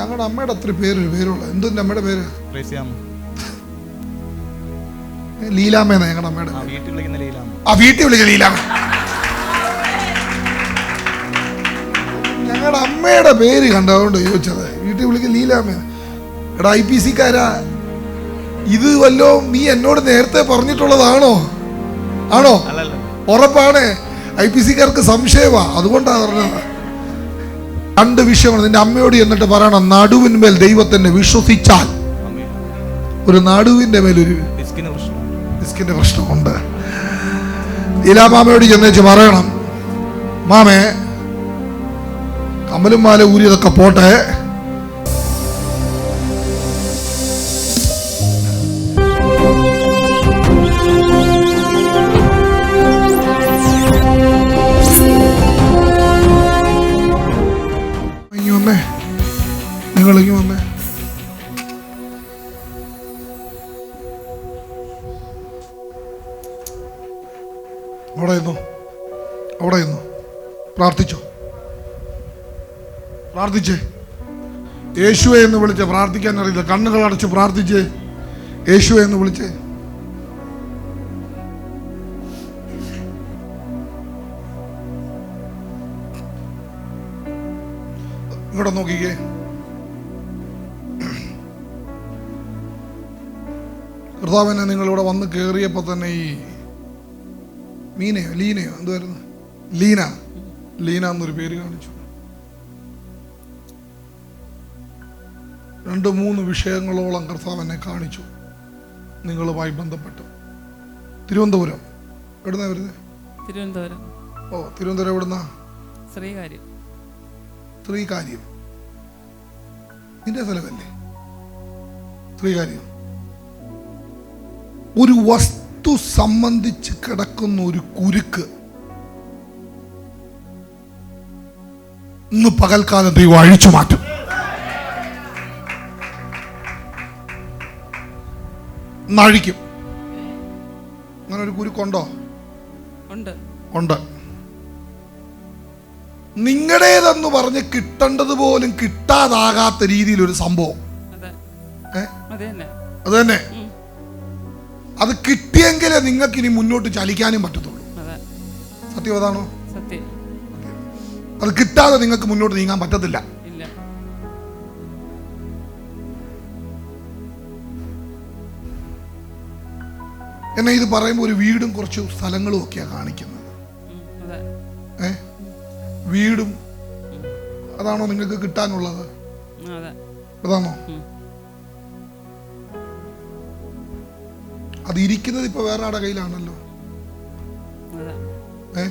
ഞങ്ങളുടെ അമ്മയുടെ അത്ര പേര് പേരുള്ള എന്തും അമ്മയുടെ പേര്? ലീലാമ്മ ഞങ്ങളുടെ അമ്മയുടെ ആ വീട്ടിൽ വിളിക്കുന്ന ലീലാമ്മ. ഞങ്ങളുടെ അമ്മയുടെ പേര് കണ്ടതുകൊണ്ട് ചോദിച്ചത് വീട്ടിൽ വിളിക്കുന്ന ലീലാമ്മ. എടാ ഐ പി സിക്കാരാ. ഇത് വല്ലോ നീ എന്നോട് നേരത്തെ പറഞ്ഞിട്ടുള്ളതാണോ? ആണോ? ഉറപ്പാണ്. ഐ പി സിക്കാർക്ക് സംശയമാ. അതുകൊണ്ടാണ് പറഞ്ഞത്. രണ്ട് വിഷയമാണ് നിന്റെ അമ്മയോട് എന്നിട്ട് പറയണം. നടുവിന്മേൽ ദൈവത്തിനെ വിശ്വസിച്ചാൽ ഒരു നടുവിന്റെ മേലൊരു ഒരു ഡിസ്കിന്റെ പ്രശ്നമുണ്ട്. ഇലാമാമയോട് ചെന്നേച്ച് പറയണം. മാമേ കമലും മാല ഊരിയതൊക്കെ പോട്ടെ. പ്രാർത്ഥിച്ചേ. യേശുവെ എന്ന് വിളിച്ച് പ്രാർത്ഥിക്കാൻ അറിയില്ല. കണ്ണുകൾ അടച്ച് പ്രാർത്ഥിച്ച്. യേശുവെ എന്ന് വിളിച്ച്. ഇവിടെ നോക്കിക്കേ. കർത്താവിനെ നിങ്ങളിവിടെ വന്ന് കയറിയപ്പോൾ തന്നെ ഈ മീനയോ ലീനയോ? എന്തുവായിരുന്നു? ലീന. ലീന എന്നൊരു പേര് കാണിച്ചു. രണ്ട് മൂന്ന് വിഷയങ്ങളോളം കർത്താവ് എന്നെ കാണിച്ചു. നിങ്ങളുമായി ബന്ധപ്പെട്ട്. തിരുവനന്തപുരം. എവിടുന്നാ വരുന്നത് തിരുവനന്തപുരം. ഓ തിരുവനന്തപുരം എവിടുന്നാ? ശ്രീകാര്യം. ശ്രീകാര്യം. നിന്റെ സ്ഥലമല്ലേ? ശ്രീകാര്യം. ഒരു വസ്തു സംബന്ധിച്ച് കിടക്കുന്ന ഒരു കുരുക്ക്. ഇന്ന് പകൽക്കാലം ദൈവം അഴിച്ചു മാറ്റും. ഇന്ന് അഴിക്കും അങ്ങനെ ഒരു കുരുക്കുണ്ടോ? ഉണ്ട്. ഉണ്ട്. നിങ്ങളുടേതെന്ന് പറഞ്ഞ് കിട്ടേണ്ടത് പോലും കിട്ടാതാകാത്ത രീതിയിൽ ഒരു സംഭവം. അതെ. തന്നെ. അത് കിട്ടിയെങ്കിലേ നിങ്ങൾക്ക് ഇനി മുന്നോട്ട് ചലിക്കാനും പറ്റത്തുള്ളൂ. സത്യം അതാണോ? അത് കിട്ടാതെ നിങ്ങൾക്ക് മുന്നോട്ട് നീങ്ങാൻ പറ്റത്തില്ല. എന്നെ ഇത് പറയുമ്പോൾ ഒരു വീടും കുറച്ച് സ്ഥലങ്ങളും ഒക്കെയാണ് കാണിക്കുന്നത്. ഏ? വീടും അതാണോ നിങ്ങൾക്ക് കിട്ടാനുള്ളത്? അതെ. അതാണോ. അത് ഇരിക്കുന്നത് ഇപ്പൊ വേറെ ആടെ കയ്യിലാണല്ലോ. ഏ.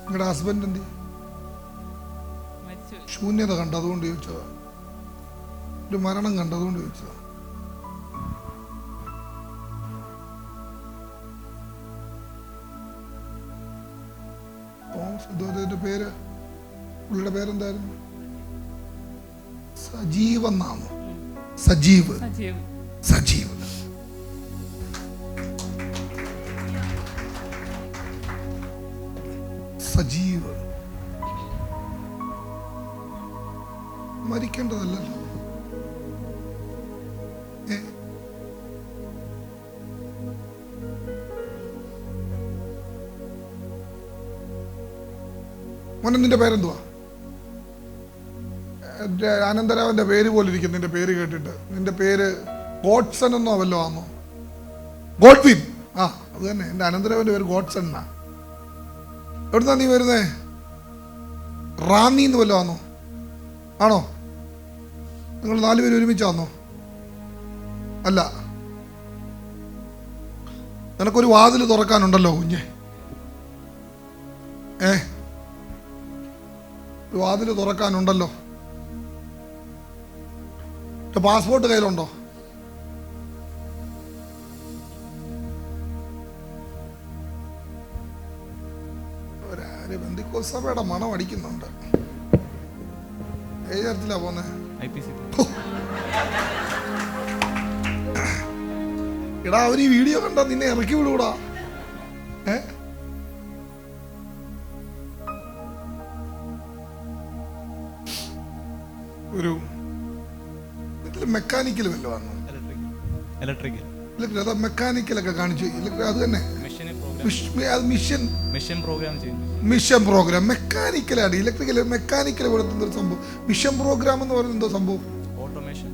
നിങ്ങളുടെ ഹസ്ബൻഡ് എന്ത് മരിച്ചു പോയി. ശൂന്യത കണ്ടതുകൊണ്ട് ചോദിച്ചതാ. ഒരു മരണം കണ്ടതുകൊണ്ട് ചോദിച്ചതാ. പേര്? പുള്ളിയുടെ പേരെന്തായിരുന്നു? സജീവ്. എന്നാണോ സജീവ്. സജീവ്. സജീവ്. മരിക്കേണ്ടതല്ലല്ലോ? മോനെ നിന്റെ പേരെന്തുവാ? അനന്തരാവന്റെ പേര് പോലെ ഇരിക്കും നിന്റെ പേര് കേട്ടിട്ട്. നിന്റെ പേര് ഗോഡ്സൺ എന്നോ വല്ലോ ആണോ ഗോഡ്വിൻ. ആ അത് തന്നെ. എന്റെ അനന്തരാവന്റെ പേര് ഗോഡ്സൺ എന്നാ. എവിടുന്നാ നീ വരുന്നേ? റാന്നി എന്ന് വല്ലോ ആണോ ആണോ? നിങ്ങൾ നാലുപേരും ഒരുമിച്ചാന്നോ അല്ല. നിനക്കൊരു വാതിൽ തുറക്കാനുണ്ടല്ലോ കുഞ്ഞെ. ഏ? ഒരു വാതിൽ തുറക്കാനുണ്ടല്ലോ. പാസ്പോർട്ട് കയ്യിലുണ്ടോ? ബന്ധിക്കോസഭയുടെ മണം അടിക്കുന്നുണ്ട്. ഏത് തരത്തിലാ പോന്നെ? ഐ പി സി എടാ അവർ ഈ വീഡിയോ കണ്ട നിന്നെ ഇറക്കി വിടൂടാ. ഏ? ഒരു മെക്കാനിക്കൽ വല്ലോ വന്നു ഇലക്ട്രിക്കൽ മെക്കാനിക്കലൊക്കെ കാണിച്ചു അത് തന്നെ. Mission. Mission programme mission programme. മെക്കാനിക്കലാണ് electrical mechanical കൊടുത്തുന്ന ഒരു സംഭവം. മിഷൻ പ്രോഗ്രാം എന്ന് പറയുന്നത് എന്തോ സംഭവം? ഓട്ടോമേഷൻ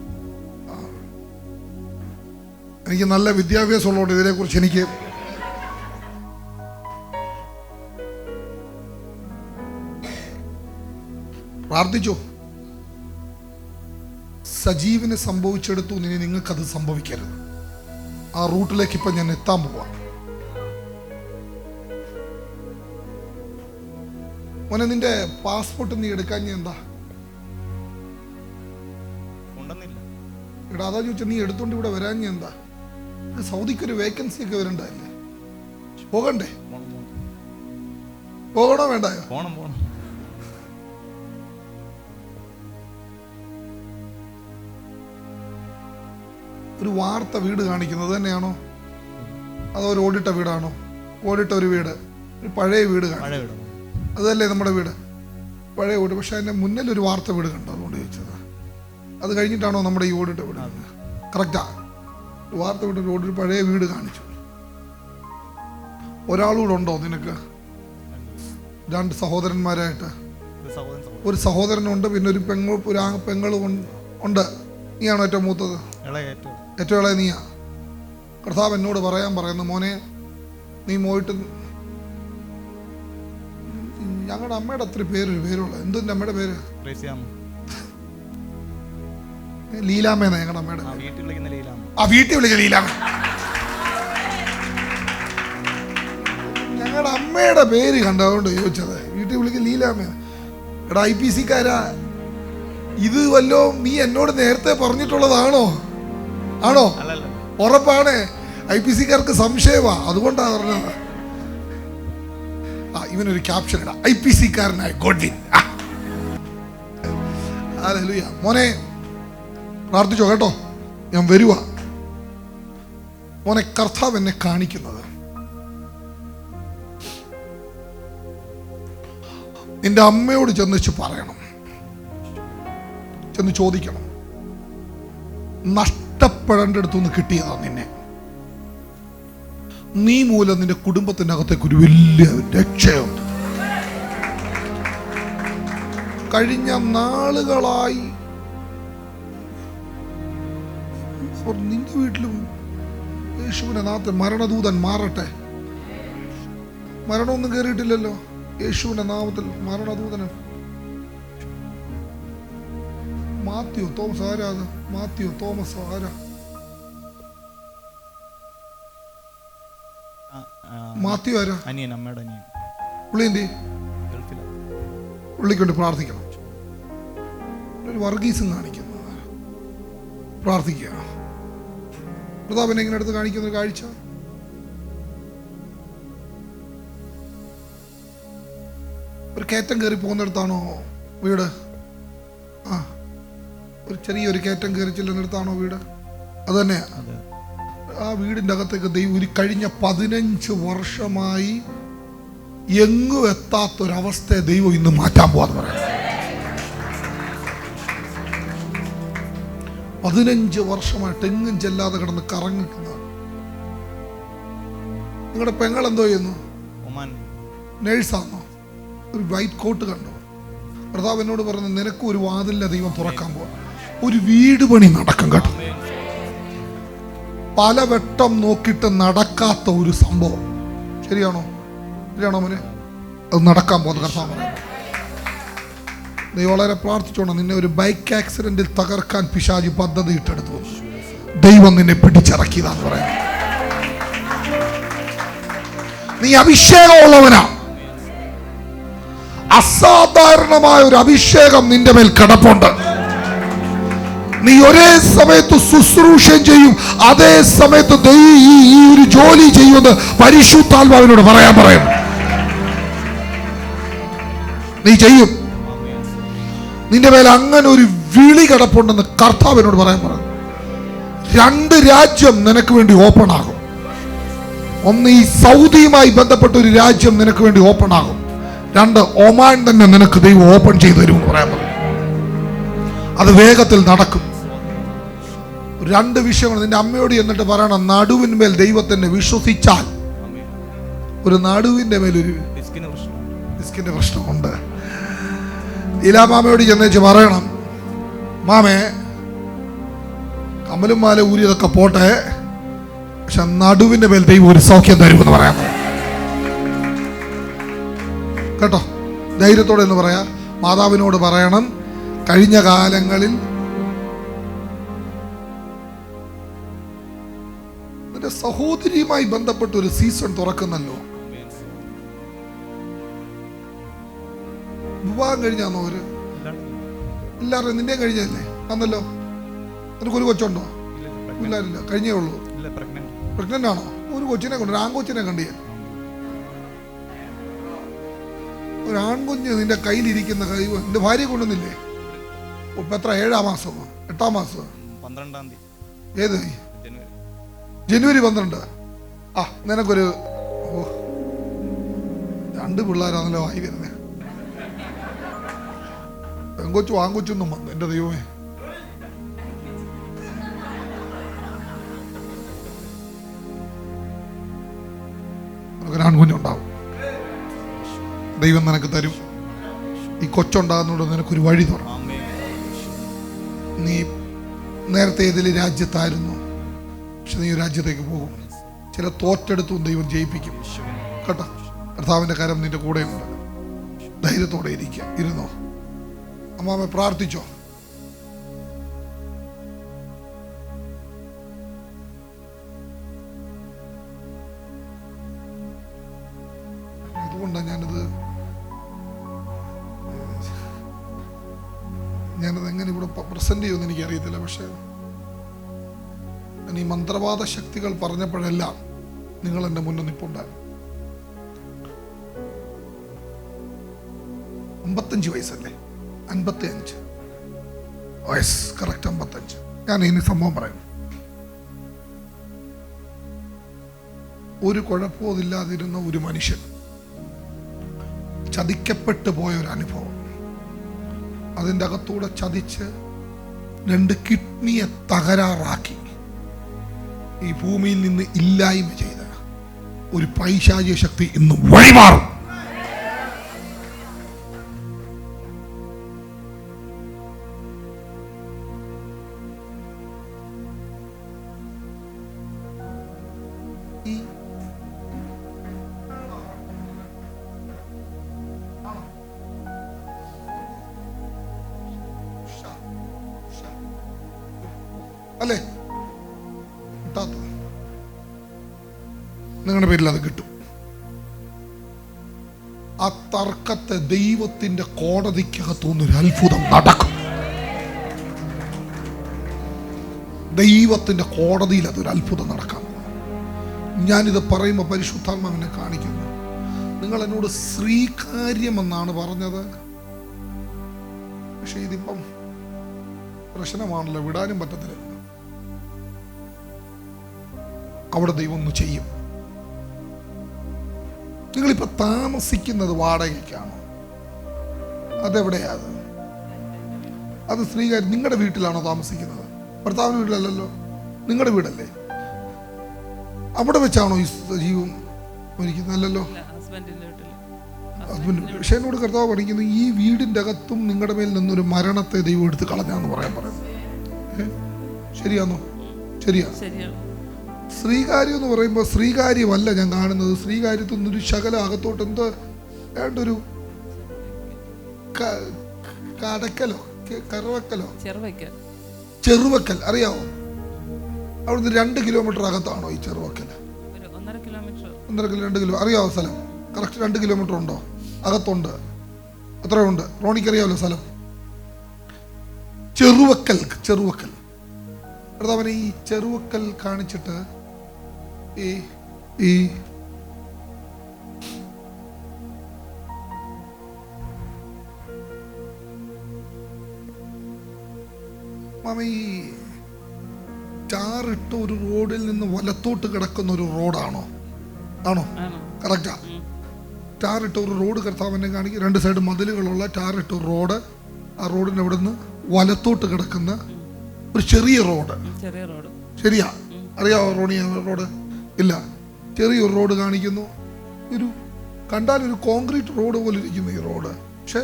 എനിക്ക് നല്ല വിദ്യാഭ്യാസം ഉള്ളതുകൊണ്ട് ഇതിനെക്കുറിച്ച് എനിക്ക് പ്രാർത്ഥിച്ചോ? സജീവിന് സംഭവിച്ചെടുത്തു ഇനി നിങ്ങൾക്കത് സംഭവിക്കരുത്. ആ റൂട്ടിലേക്ക് ഇപ്പൊ ഞാൻ എത്താൻ പോവാം. മോനെ നിന്റെ പാസ്പോർട്ട് നീ എടുക്കാൻ ഞാൻ എന്താ? എടാ അതാ ചോദിച്ചാൽ നീ എടുത്തോണ്ട് ഇവിടെ വരാൻ ഞാൻ എന്താ? സൗദിക്ക് ഒരു വേക്കൻസി ഒക്കെ വരണ്ടല്ലേ പോകണ്ടേ? പോകണോ വേണ്ടായോ? പോണം പോണം. ഒരു വാർത്ത വീട് കാണിക്കുന്നത് തന്നെയാണോ? അതോ ഒരു ഓടിട്ട വീടാണോ? ഓടിട്ട ഒരു വീട് ഒരു പഴയ വീട് കാണും അതല്ലേ നമ്മുടെ വീട്? പഴയ വീട്. പക്ഷെ അതിന്റെ മുന്നിൽ ഒരു വാർത്ത വീട് കണ്ടു. അതുകൊണ്ട് ചോദിച്ചത്. അത് കഴിഞ്ഞിട്ടാണോ നമ്മുടെ ഈ ഓടിട്ട വീട് കറക്റ്റാ വാർത്ത വീട് ഓടിട്ട് പഴയ വീട് കാണിച്ചു. ഒരാളൂടെ ഉണ്ടോ നിനക്ക്? രണ്ട് സഹോദരന്മാരായിട്ട്. ഒരു സഹോദരനുണ്ട് പിന്നെ ഒരു പെങ്ങൾ ഒരു പെങ്ങളും ഉണ്ട്- നീയാണോ ഏറ്റവും മൂത്തത്? ഏറ്റവും. ഏറ്റവും ഇളയ നീയാ. കർത്താവ് എന്നോട് പറയാൻ പറയുന്നു മോനെ നീ പോയിട്ട് ഞങ്ങളുടെ അമ്മയുടെ അത്ര പേര് പേരുള്ള എന്തിന്റെ അമ്മയുടെ പേര്? ലീലാമ്മ ഞങ്ങളുടെ അമ്മയുടെ ആ വീട്ടിൽ വിളിക്കുന്ന ലീലാമ്മ. ഞങ്ങളുടെ അമ്മയുടെ പേര് കണ്ടതുകൊണ്ട് ചോദിച്ചത് വീട്ടിൽ വിളിക്കുന്ന ലീലാമ്മ. എടാ ഐ പി സിക്കാരാ. ഇത് വല്ലോ നീ എന്നോട് നേരത്തെ പറഞ്ഞിട്ടുള്ളതാണോ? ആണോ? ഉറപ്പാണ്. ഐ പി സിക്കാർക്ക് സംശയമാ. അതുകൊണ്ടാണ് പറഞ്ഞത്. ഇവനൊരു ക്യാപ്ഷൻ ഇടാം. ഐ പി സിക്കാരനായ ഗോഡ്വിൻ ആ. ഹല്ലേലൂയ. മോനെ പ്രാർത്ഥിച്ചോ കേട്ടോ? ഞാൻ വരുക മോനെ കർത്താവ് എന്നെ കാണിക്കുന്നത്. നിന്റെ അമ്മയോട് ചെന്നിച്ച് പറയണം. ചെന്ന് ചോദിക്കണം. നഷ്ടപ്പെടേണ്ടടുത്തുനിന്ന് കിട്ടിയതാ നിന്നെ. നീ മൂലം നിന്റെ കുടുംബത്തിനകത്തേക്ക് ഒരു വലിയ രക്ഷയുണ്ട്. കഴിഞ്ഞ നാളുകളായി നിന്റെ വീട്ടിലും യേശുവിനെ നാഥൻ മരണദൂതൻ മാറട്ടെ. മരണമൊന്നും കയറിയിട്ടില്ലല്ലോ യേശുവിന്റെ നാമത്തിൽ മരണദൂതന് മാത്യു തോമസ് ആരാ മാത്യു തോമസ് ആരാ മാത്യു ആരാ? അനിയൻ അമ്മയുടെ അനിയൻ. പുള്ളി എന്തി ഗൾഫിലാണ് പ്രാർത്ഥിക്കണം. ഒരു വർഗീസും കാണിക്കുന്നു. പ്രാർത്ഥിക്കുക പ്രതാപൻ എങ്ങനെ അടുത്ത് കാണിക്കുന്ന ഒരു കാഴ്ച. ഒരു കയറ്റം കയറി പോകുന്നിടത്താണോ വീട്? ആ. ഒരു ചെറിയൊരു കയറ്റം കയറി ചെല്ലുന്നിടത്താണോ വീട്? അത് തന്നെയാ. അതെ. ആ വീടിന്റെ അകത്തേക്ക് ദൈവം ഒരു കഴിഞ്ഞ പതിനഞ്ച് വർഷമായി എങ്ങും എത്താത്തൊരവസ്ഥയെ ദൈവം ഇന്ന് മാറ്റാൻ പോവാന്ന് പറയാം. പതിനഞ്ച് വർഷമായിട്ട് എങ്ങും ചെല്ലാതെ കിടന്ന് കറങ്ങിക്കുന്ന നിങ്ങളുടെ പെങ്ങൾ എന്തോ ചെയ്യുന്നു? നേഴ്സാണോ ഒരു വൈറ്റ് കോട്ട് കണ്ടു? പ്രതാപ് എന്നോട് പറഞ്ഞു നിനക്ക് ഒരു വാതിലിന്റെ ദൈവം തുറക്കാൻ പോവാ. ഒരു വീട് പണി നടക്കും കേട്ടോ. പലവട്ടം നോക്കിയിട്ട് നടക്കാത്ത ഒരു സംഭവം. ശരിയാണോ? ശരിയാണോ മോനെ? അത് നടക്കാൻ പോകുന്ന കർത്താവ്. നീ വളരെ പ്രാർത്ഥിച്ചോണം നിന്നെ ഒരു ബൈക്ക് ആക്സിഡന്റിൽ തകർക്കാൻ പിശാജി പദ്ധതി ഇട്ടെടുത്തു. ദൈവം നിന്നെ പിടിച്ചിറക്കിയതാന്ന് പറയാം നീ അഭിഷേകമുള്ളവനാ. അസാധാരണമായ ഒരു അഭിഷേകം നിന്റെ മേൽ കിടപ്പുണ്ട്. നീ ഒരേ സമയത്ത് ശുശ്രൂഷം ചെയ്യും അതേ സമയത്ത് ഈ ഈ ഒരു ജോലി ചെയ്യുമെന്ന് പരിശുദ്ധാത്മാവിനോട് പറയാൻ പറയും. നീ ചെയ്യും. നിന്റെ മേലെ അങ്ങനെ ഒരു വിളി കിടപ്പുണ്ടെന്ന് കർത്താവിനോട് പറയാൻ പറയും രണ്ട് രാജ്യം നിനക്ക് വേണ്ടി ഓപ്പൺ ആകും. ഒന്ന് ഈ സൗദിയുമായി ബന്ധപ്പെട്ട ഒരു രാജ്യം നിനക്ക് വേണ്ടി ഓപ്പൺ ആകും. രണ്ട് ഒമാൻ തന്നെ നിനക്ക് ദൈവം ഓപ്പൺ ചെയ്തു തരുമെന്ന് പറയാൻ പറഞ്ഞു അത് വേഗത്തിൽ നടക്കും. രണ്ട് വിഷയങ്ങൾ നിന്റെ അമ്മയോട് എന്നിട്ട് പറയണം. നടുവിന്മേൽ ദൈവത്തിനെ വിശ്വസിച്ചാൽ ഒരു നടുവിന്റെ മേലൊരു ഒരു പ്രശ്നമുണ്ട് ഡിസ്കിന്റെ പ്രശ്നമുണ്ട്. ഇലാമാമയോട് ചെന്നേച്ച് പറയണം മാമേ കമലും മാല ഊരിയതൊക്കെ പോട്ടെ പക്ഷെ നടുവിന്റെ മേൽ ദൈവം ഒരു സൗഖ്യം തരുമെന്ന് പറയാം. കേട്ടോ? ധൈര്യത്തോടെ എന്ന് പറയാ. മാതാവിനോട് പറയണം കഴിഞ്ഞ കാലങ്ങളിൽ നിന്റെ സഹോദരിയുമായി ബന്ധപ്പെട്ട ഒരു സീസൺ തുറക്കുന്നല്ലോ. വിവാഹം ഇല്ലാണ്ട് എല്ലാവരും നിന്റെയും കഴിഞ്ഞല്ലേ അന്നല്ലോ? കൊച്ചുണ്ടോ ഇല്ല, ഇല്ല, pregnant. ഇല്ലാരില്ല. കഴിഞ്ഞേ ഉള്ളൂ. പ്രഗ്നന്റ് ആണോ? ഒരു കൊച്ചിനെ കണ്ടു. ഒരു ആൺകൊച്ചിനെ കണ്ടിയ. ഒരു ആൺകുഞ്ഞ് നിന്റെ കയ്യിലിരിക്കുന്ന കൈ നിന്റെ ഭാര്യ കൊണ്ടുവന്നില്ലേ? ഇപ്പൊ എത്ര? ഏഴാം മാസമോ? എട്ടാം മാസമോ? പന്ത്രണ്ടാം തീയതി. ഏത്? ജനുവരി. ജനുവരി പന്ത്രണ്ട്. ആ നിനക്കൊരു ഓ രണ്ട് പിള്ളേരാണല്ലോ ആയി വരുന്നത് പെങ്കൊച്ചു ആങ്കൊച്ചൊന്നും വന്നു എന്റെ ദൈവമേ. ആൺകുഞ്ഞുണ്ടാവും. ദൈവം നിനക്ക് തരും. ഈ കൊച്ചുണ്ടാകുന്നതുകൊണ്ട് നിനക്കൊരു വഴി തുറക്കും ആമേൻ. നീ നേരത്തെ ഏതിൽ രാജ്യത്തായിരുന്നു. പക്ഷെ നീ രാജ്യത്തേക്ക് പോകും. ചില തോറ്റെടുത്തും ദൈവം ജയിപ്പിക്കും. കേട്ടോ? കർത്താവിന്റെ കരം നിന്റെ കൂടെയുണ്ട്. ധൈര്യത്തോടെ ഇരിക്കുക. ഇരുന്നോ? അമ്മാമ പ്രാർത്ഥിച്ചോ? പ്രസന്റ് ചെയ്യുമെന്ന് എനിക്ക് അറിയത്തില്ല പക്ഷേ ഞാൻ ഈ മന്ത്രവാദ ശക്തികൾ പറഞ്ഞപ്പോഴെല്ലാം നിങ്ങൾ എന്റെ മുന്നിൽ നിൽപ്പുണ്ടായിരുന്നു അമ്പത്തഞ്ച് വയസ്സല്ലേ? അൻപത്തി അഞ്ച് വയസ്സ് കറക്റ്റ് അമ്പത്തഞ്ച്. ഞാൻ ഇനി സംഭവം പറയാം. ഒരു കുഴപ്പവും ഇല്ലാതിരുന്ന ഒരു മനുഷ്യൻ ചതിക്കപ്പെട്ടു പോയ ഒരു അനുഭവം. അതിന്റെ അകത്തൂടെ ചതിച്ച് രണ്ട് കിഡ്നിയെ തകരാറാക്കി. ഈ ഭൂമിയിൽ നിന്ന് ഇല്ലായ്മ ചെയ്ത ഒരു പൈശാചിക ശക്തി ഇന്ന് വഴിമാറും. അല്ലേ? കിട്ടാത്തത് നിങ്ങളുടെ പേരിൽ അത് കിട്ടും. ആ തർക്കത്തെ ദൈവത്തിന്റെ കോടതിക്കകത്തുനിന്നൊരു അത്ഭുതം നടക്കും. ദൈവത്തിന്റെ കോടതിയിൽ അതൊരു അത്ഭുതം നടക്കാം. ഞാനിത് പറയുമ്പോൾ പരിശുദ്ധാത്മാവിനെ കാണിക്കുന്നു. നിങ്ങൾ എന്നോട് ശ്രീകാര്യമെന്നാണ് പറഞ്ഞത്. പക്ഷേ ഇതിപ്പം പ്രശ്നമാണല്ലോ വിടാനും പറ്റത്തില്ല. അവിടെ ദൈവം ഒന്ന് ചെയ്യും. നിങ്ങളിപ്പോൾ താമസിക്കുന്നത് വാടകയ്ക്കാണോ? അതെവിടെയാ അത് അത് നിങ്ങളുടെ വീട്ടിലാണോ താമസിക്കുന്നത്? ഭർത്താവിന്റെ വീട്ടിലല്ലല്ലോ. നിങ്ങളുടെ വീടല്ലേ? അവിടെ വെച്ചാണോ ഈ ജീവൻ മരിക്കുന്നല്ലോ ഹസ്ബൻഡ് പക്ഷെ എന്നോട് കർത്താവ് പഠിക്കുന്നു ഈ വീടിന്റെ അകത്തും നിങ്ങളുടെ മേൽ നിന്നൊരു മരണത്തെ ദൈവം എടുത്ത് കളഞ്ഞാന്ന് പറയാൻ പറയുന്നത് ശരിയാണോ ശരിയാ. ശരിയാണ് ശ്രീകാര്യം എന്ന് പറയുമ്പോൾ ശ്രീകാര്യമല്ല ഞാൻ കാണുന്നത്. ശ്രീകാര്യത്തിൽ നിന്നൊരു ശകല അകത്തോട്ട് എന്തോ വേണ്ടൊരു കടക്കലോ കറവക്കലോ? ചെറുവക്കൽ അറിയാവോ? അവിടുന്ന് രണ്ട് കിലോമീറ്റർ അകത്താണോ ഈ ചെറുവക്കൽ ഒന്നര കിലോ രണ്ട് കിലോ അറിയാവോ സ്ഥലം? കറക്റ്റ് രണ്ട് കിലോമീറ്റർ ഉണ്ടോ? അകത്തുണ്ട്. എത്രയുണ്ട്? റോണിക്ക് അറിയാമല്ലോ സ്ഥലം ചെറുവക്കൽ ചെറുവക്കൽ അവനെ ഈ ചെറുവക്കൽ കാണിച്ചിട്ട് e മാമി ഈ ടാറിട്ട ഒരു റോഡിൽ നിന്ന് വലത്തോട്ട് കിടക്കുന്ന ഒരു റോഡാണോ? ആണോ? കറക്റ്റാ. ടാറിട്ട ഒരു റോഡ് കർത്താവിനെ കാണിക്കും. രണ്ട് സൈഡ് മതിലുകളുള്ള ടാറിട്ട ഒരു റോഡ് ആ റോഡിന് അവിടെ നിന്ന് വലത്തോട്ട് കിടക്കുന്ന ഒരു ചെറിയ റോഡ്. ചെറിയ റോഡ്. ശരിയാ? അറിയാവോ റോണി റോഡ്? ഇല്ല. ചെറിയൊരു റോഡ് കാണിക്കുന്നു. ഒരു കണ്ടാൽ ഒരു കോൺക്രീറ്റ് റോഡ് പോലെ ഇരിക്കുന്നു ഈ റോഡ്. പക്ഷെ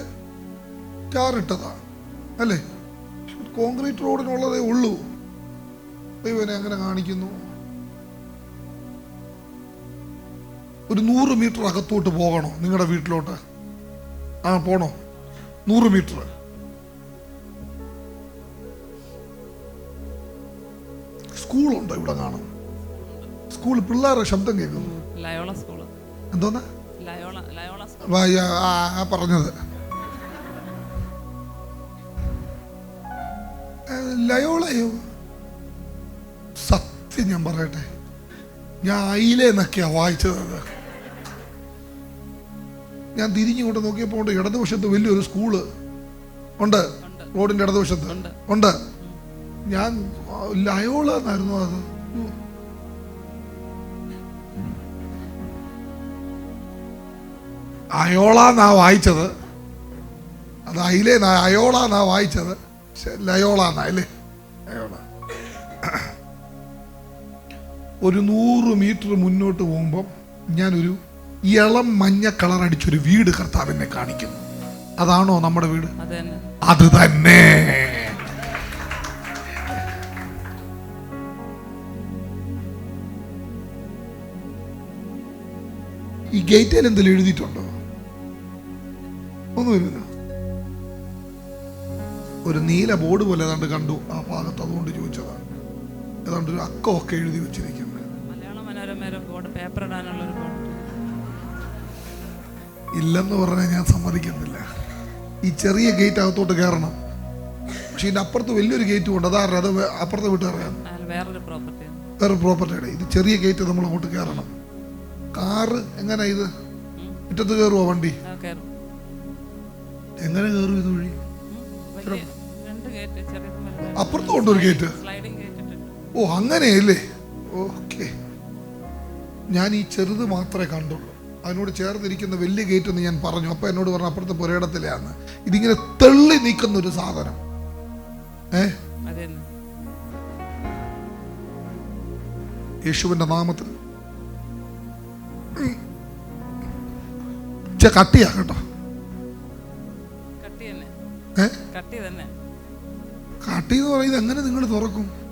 ടാറിട്ടതാ അല്ലേ? കോൺക്രീറ്റ് റോഡിനുള്ളതേ ഉള്ളൂ. ദൈവനെ അങ്ങനെ കാണിക്കുന്നു? ഒരു നൂറ് മീറ്റർ അകത്തോട്ട് പോകണോ നിങ്ങളുടെ വീട്ടിലോട്ട്? ആ പോണോ? നൂറ് മീറ്റർ. സ്കൂളുണ്ടോ ഇവിടെ കാണും സ്കൂൾ പിള്ളേരുടെ ശബ്ദം കേൾക്കുന്നു. ലയോള എന്തോന്നാ? സ്കൂൾ. പറഞ്ഞത്. ലയോളയോ? സത്യം ഞാൻ പറയട്ടെ. ഞാൻ അയിലെന്നൊക്കെയാ വായിച്ചത്. ഞാൻ തിരിഞ്ഞുകൊണ്ട് നോക്കിയപ്പോൾ ഉണ്ട് ഇടതുവശത്ത് വലിയൊരു സ്കൂൾ. ഉണ്ട്. റോഡിന്റെ ഇടതുവശത്ത്. ഉണ്ട്. ഞാൻ ലയോള എന്നായിരുന്നു അത്. അയോള എന്നാ വായിച്ചത്? അത് അയിലേ അയോള എന്നാ വായിച്ചത്? ലയോള എന്നാ അല്ലേ? അയോള ഒരു നൂറ് മീറ്റർ മുന്നോട്ട് പോകുമ്പം ഞാനൊരു ഇളം മഞ്ഞ കളർ അടിച്ചൊരു വീട് കർത്താവിനെ കാണിക്കുന്നു. അതാണോ നമ്മുടെ വീട്? അത് തന്നെ. ഈ ഗേറ്റിൽ എന്തെങ്കിലും എഴുതിയിട്ടുണ്ടോ? ഒന്നുമില്ല ഒരു നീല ബോർഡ് പോലെ ഏതാണ്ട് കണ്ടു ആ ഭാഗത്ത് അതുകൊണ്ട് ചോദിച്ചതാണ്. ഏതാണ്ട് ഒരു അക്കമൊക്കെ എഴുതി വെച്ചിരിക്കുന്നത് ഇല്ലെന്ന് പറഞ്ഞാൽ ഞാൻ സമ്മതിക്കുന്നില്ല. ഈ ചെറിയ ഗേറ്റ് അകത്തോട്ട് കയറണം. പക്ഷെ ഇതിന്റെ അപ്പുറത്ത് വലിയൊരു ഗേറ്റ് ഉണ്ട്. അതാരുടെ അത് അപ്പുറത്തെ വീട്ടുകാരാണ് വേറൊരു പ്രോപ്പർട്ടിയുടെ ഇത് ചെറിയ ഗേറ്റ് നമ്മൾ അങ്ങോട്ട് കയറണം. കാറ് എങ്ങനെ ഇത്? മുറ്റത്ത് കയറുമോ വണ്ടി? എങ്ങനെ കയറും ഇത് വഴി? വലിയ രണ്ട് ഗേറ്റ് ചെറിയതും വലുതും അപ്പുറത്തും ഉണ്ട് ഒരു ഗേറ്റ് ഓ അങ്ങനെയല്ലേ? ഓക്കെ. ഞാൻ ഈ ചെറുത് മാത്രമേ കണ്ടുള്ളൂ. അതിനോട് ചേർന്നിരിക്കുന്ന വലിയ ഗേറ്റ് എന്ന് ഞാൻ പറഞ്ഞു. അപ്പൊ എന്നോട് പറഞ്ഞു അപ്പുറത്തെ പുരയിടത്തിലാണ് ഇതിങ്ങനെ തെള്ളി നീക്കുന്ന ഒരു സാധനം. ഏ? യേശുവിന്റെ നാമത്തിൽ. കട്ടിയാ കേട്ടോ. കട്ടി എന്ന് പറയുന്നത് എങ്ങനെ നിങ്ങൾ തുറക്കും?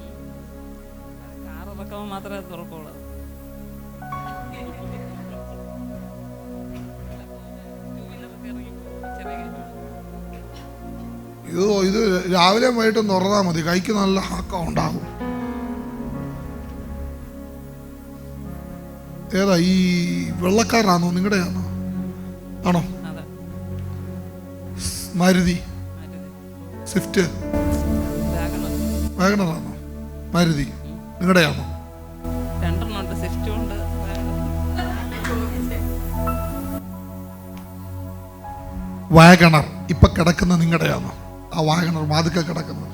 മാത്രമേ തുറക്കുള്ളൂ. ഇത് ഇത് രാവിലെ വൈകിട്ടും തുറന്നാൽ മതി. കൈക്ക് നല്ല ഹാക്കം ഉണ്ടാകും. ഏതാ ഈ വെള്ളക്കാരാണോ നിങ്ങളുടെയാണോ ആണോ? മാരുതി. സ്വിഫ്റ്റ്? വാഗണറാണോ? മാരുതി. നിങ്ങളുടെയാണോ? രണ്ടെണ്ണം ഉണ്ട് സ്വിഫ്റ്റും ഉണ്ട്. വാഗണർ. ഇപ്പൊ കിടക്കുന്ന നിങ്ങളുടെയാണോ? ആ വാഗണർ വാതുക്ക കിടക്കുന്നത്.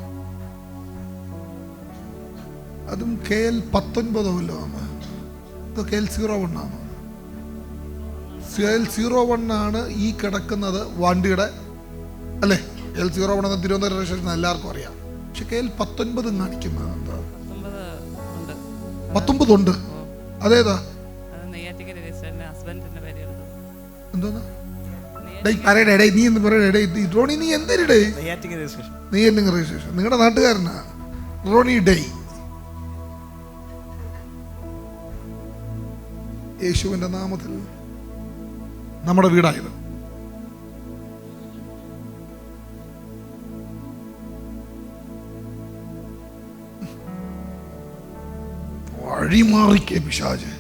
അതും കെ എൽ പത്തൊൻപതോ ആണ്. കെ എൽ സീറോ വൺ ആണ്. എൽ സീറോ വൺ ആണ് ഈ കിടക്കുന്നത് വണ്ടിയുടെ അല്ലേ? എൽ സീറോ വൺ എന്ന തിരുവനന്തപുരം രജിസ്ട്രേഷൻ എല്ലാവർക്കും അറിയാം. പക്ഷെ കെ എൽ പത്തൊൻപത് കാണിക്കുന്നത് എന്താ? പത്തൊമ്പത് ഉണ്ട്. പത്തൊമ്പതുണ്ട് അതേതാ? എന്തോന്നാ? പറയടേ നീ എന്ന് പറയടേ ഡേയ് റോണി നീ എന്തിനടേ നീ രജിസ്ട്രേഷൻ നിങ്ങളുടെ നാട്ടുകാരനാ? റോണി ഡേ യേശുവിന്റെ നാമത്തിൽ നമ്മുടെ വീടായത്. വഴിമാറിക്കേ പിശാജ്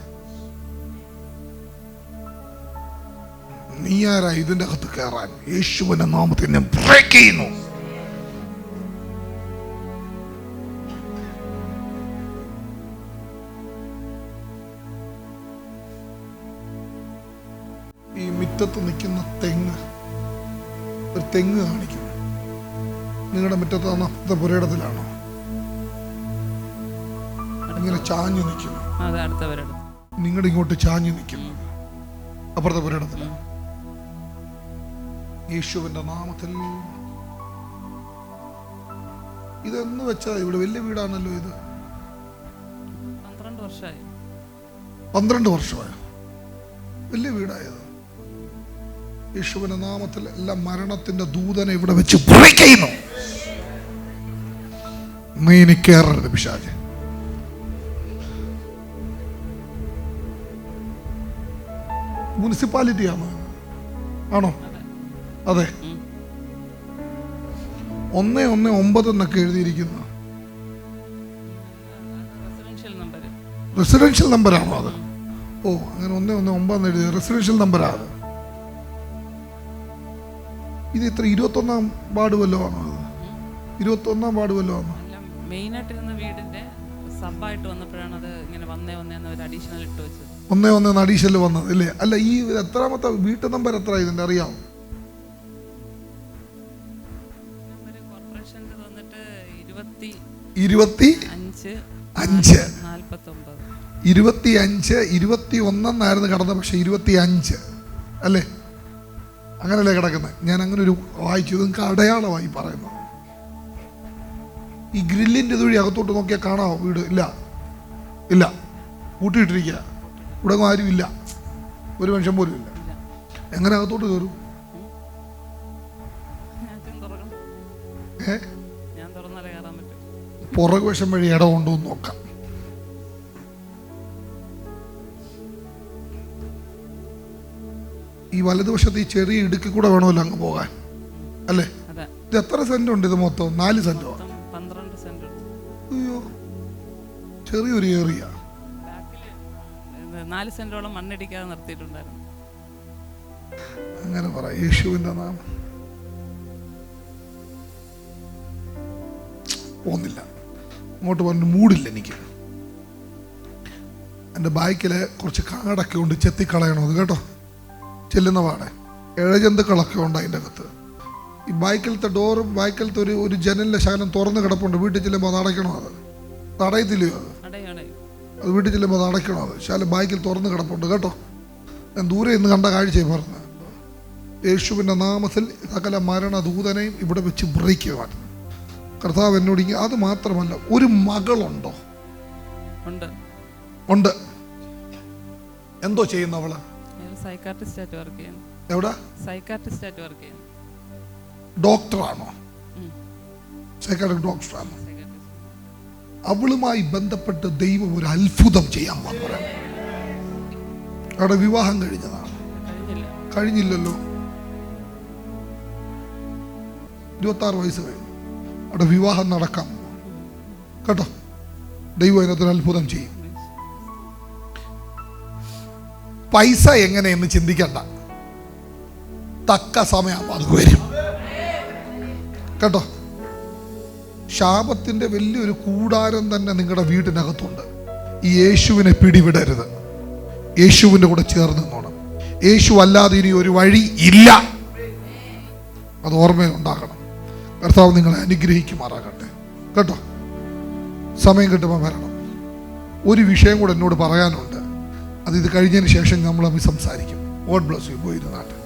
നീ ആരാ ഇതിന്റെ അകത്ത് കയറാൻ? യേശുവിന്റെ നാമത്തിൽ ഞാൻ ബ്രേക്ക് ചെയ്യുന്നു. ഈ മുറ്റത്ത് നിൽക്കുന്ന തെങ്ങ് ഒരു തെങ്ങ് കാണിക്കുന്നു. നിങ്ങളുടെ മുറ്റത്ത് അപ്പുറത്തെ പുരയിടത്തിലാണോ? ഇങ്ങനെ ചാഞ്ഞു നിൽക്കുന്നു നിങ്ങളുടെ ഇങ്ങോട്ട് ചാഞ്ഞു നിൽക്കുന്നു അപ്പുറത്തെ പുരയിടത്തിൽ യേശുവിന്റെ നാമത്തിൽ. ഇതെന്ന് വെച്ചാ ഇവിടെ വലിയ വീടാണല്ലോ ഇത്. പന്ത്രണ്ട് വർഷമായി. വലിയ വീടായത്. യേശുവിന്റെ നാമത്തിൽ എല്ലാ മരണത്തിന്റെ ദൂതനെ ഇവിടെ വെച്ച് നീ ഇനി കയറരുത് പിശാജ്. മുനിസിപ്പാലിറ്റി ആണോ? ആണോ അതെ. ഒന്ന് ഒന്ന് ഒമ്പത് എന്നൊക്കെ എഴുതിയിരിക്കുന്ന. റെസിഡൻഷ്യൽ നമ്പർ നമ്പറാണോ അത്? ഓ അങ്ങനെ ഒന്ന് ഒന്ന് ഒമ്പതെന്ന് എഴുതി റെസിഡൻഷ്യൽ നമ്പറാ അത്. ഇത് ഇത്ര ഇരുപത്തൊന്നാം വാർഡ് വല്ലതും ആണോ അത്? ഇരുപത്തൊന്നാം വാർഡ് വല്ലതും ആണോ? മെയിനായിട്ടിരുന്ന വീടിന്റെ സബായിട്ട് വന്നപ്പോഴാണ് അത് ഇങ്ങനെ വന്നേ വന്നേന്ന് ഒരു അഡീഷണൽ ഇട്ട് വെച്ചത്. ഒന്നേ ഒന്ന് നടീശൽ വന്നത് ഇല്ലേ? അല്ല ഈ എത്രാമത്തെ വീട്ടു നമ്പർ എത്ര ഇതിന്റെ അറിയാം ഇരുപത്തി അഞ്ച് അഞ്ച്. നാൽപ്പത്തൊമ്പത് ഇരുപത്തി അഞ്ച് ഇരുപത്തി ഒന്നെന്നായിരുന്നു കിടന്നത് പക്ഷെ ഇരുപത്തി അഞ്ച് അല്ലേ? അങ്ങനല്ലേ കിടക്കുന്നത് ഞാൻ അങ്ങനെ ഒരു വായിച്ചു നിങ്ങൾക്ക് അടയാളമായി പറയുന്നത് ഈ ഗ്രില്ലിന്റെ ഇതുവഴി അകത്തോട്ട് നോക്കിയാൽ കാണാമോ വീട്? ഇല്ല. ഇല്ല. കൂട്ടിയിട്ടിരിക്കുക ഇവിടെ ആരും ഇല്ല. ഒരു മനുഷ്യൻ പോലും ഇല്ല. എങ്ങനെ അകത്തോട്ട് കയറും? പുറകു വശം വഴി ഇടം ഉണ്ടോ എന്ന് നോക്കാം. ഈ വലതുവശത്ത് ഈ ചെറിയ ഇടുക്കി കൂടെ വേണമല്ലോ അങ്ങ് പോകാൻ. അല്ലേ? ഇത് എത്ര സെന്റ് ഉണ്ട് ഇത് മൊത്തം? നാല് സെന്റോ? ചെറിയൊരു ഏറിയ. ബാക്കിൽ നാല് സെന്റോളം മണ്ണിടിക്കാതെ നിർത്തിയിട്ടുണ്ടായിരുന്നു. അങ്ങനെ പറ യേശുവിന്റെ നാമം. പോകുന്നില്ല. അങ്ങോട്ട് പറഞ്ഞു മൂടില്ല എനിക്ക്. എന്റെ ബാക്കിൽ കുറച്ച് കാടൊക്കെ ഉണ്ട് ചെത്തിക്കളയണം അത് കേട്ടോ. ചെല്ലുന്ന പാടെ. ഇഴജന്തുക്കളൊക്കെ ഉണ്ട് അതിന്റെ അകത്ത്. ഈ ബൈക്കിലത്തെ ഡോറും ബൈക്കിലത്തെ ഒരു ഒരു ജനലിന്റെ ശകലം തുറന്ന് കിടപ്പുണ്ട്. വീട്ടിൽ ചെല്ലുമ്പോൾ അത് അടയ്ക്കണോ അത്? തടയത്തില്ലയോ അത്? അത് വീട്ടിൽ ചെല്ലുമ്പോൾ അത് അടയ്ക്കണോ അത്. ശാല ബാക്കിൽ തുറന്ന് കിടപ്പുണ്ട് കേട്ടോ. ഞാൻ ദൂരെ ഇന്ന് കണ്ട കാഴ്ചയെ പറഞ്ഞു യേശുവിന്റെ നാമത്തിൽ സകല മരണദൂതനെയും ഇവിടെ വെച്ച് ബ്രേക്ക് കർത്താവ് എന്നോട് അത് മാത്രമല്ല ഒരു മകളുണ്ടോ? ഉണ്ട്. ഉണ്ട്. എന്തോ ചെയ്യുന്ന അവൾ? സൈക്കാട്രിസ്റ്റ് ആയിട്ട് വർക്ക് ചെയ്യുന്നു. എവിടെ? ഡോക്ടറാണോ. സൈക്കാട്രിക് ഡോക്ടറാണോ. അവളുമായി ബന്ധപ്പെട്ട് ദൈവം ഒരു അത്ഭുതം ചെയ്യാൻ വന്നു. അവിടെ വിവാഹം കഴിഞ്ഞതാണ്. കഴിഞ്ഞില്ല കഴിഞ്ഞില്ലല്ലോ. ഇരുപത്തി ആറ് വയസ്സ് കഴിഞ്ഞു. അവിടെ വിവാഹം നടക്കാം കേട്ടോ? ദൈവം അതിനകത്തൊരു അത്ഭുതം ചെയ്യും. പൈസ എങ്ങനെയെന്ന് ചിന്തിക്കണ്ട. തക്ക സമയം അത് വരും. കേട്ടോ? ശാപത്തിന്റെ വലിയൊരു കൂടാരം തന്നെ നിങ്ങളുടെ വീടിനകത്തുണ്ട്. ഈ യേശുവിനെ പിടിവിടരുത്. യേശുവിന്റെ കൂടെ ചേർന്ന് നിന്നോണം. യേശു അല്ലാതെ ഇനി ഒരു വഴി ഇല്ല. അത് ഓർമ്മയുണ്ടാകണം. കർത്താവ് നിങ്ങളെ അനുഗ്രഹിക്കുമാറാകട്ടെ. കേട്ടോ? സമയം കിട്ടുമ്പോൾ വരണം. ഒരു വിഷയം കൂടെ എന്നോട് പറയാനുണ്ട്. അത് ഇത് കഴിഞ്ഞതിന് ശേഷം നമ്മൾ സംസാരിക്കും. God bless you പോയിരുന്നാട്ടെ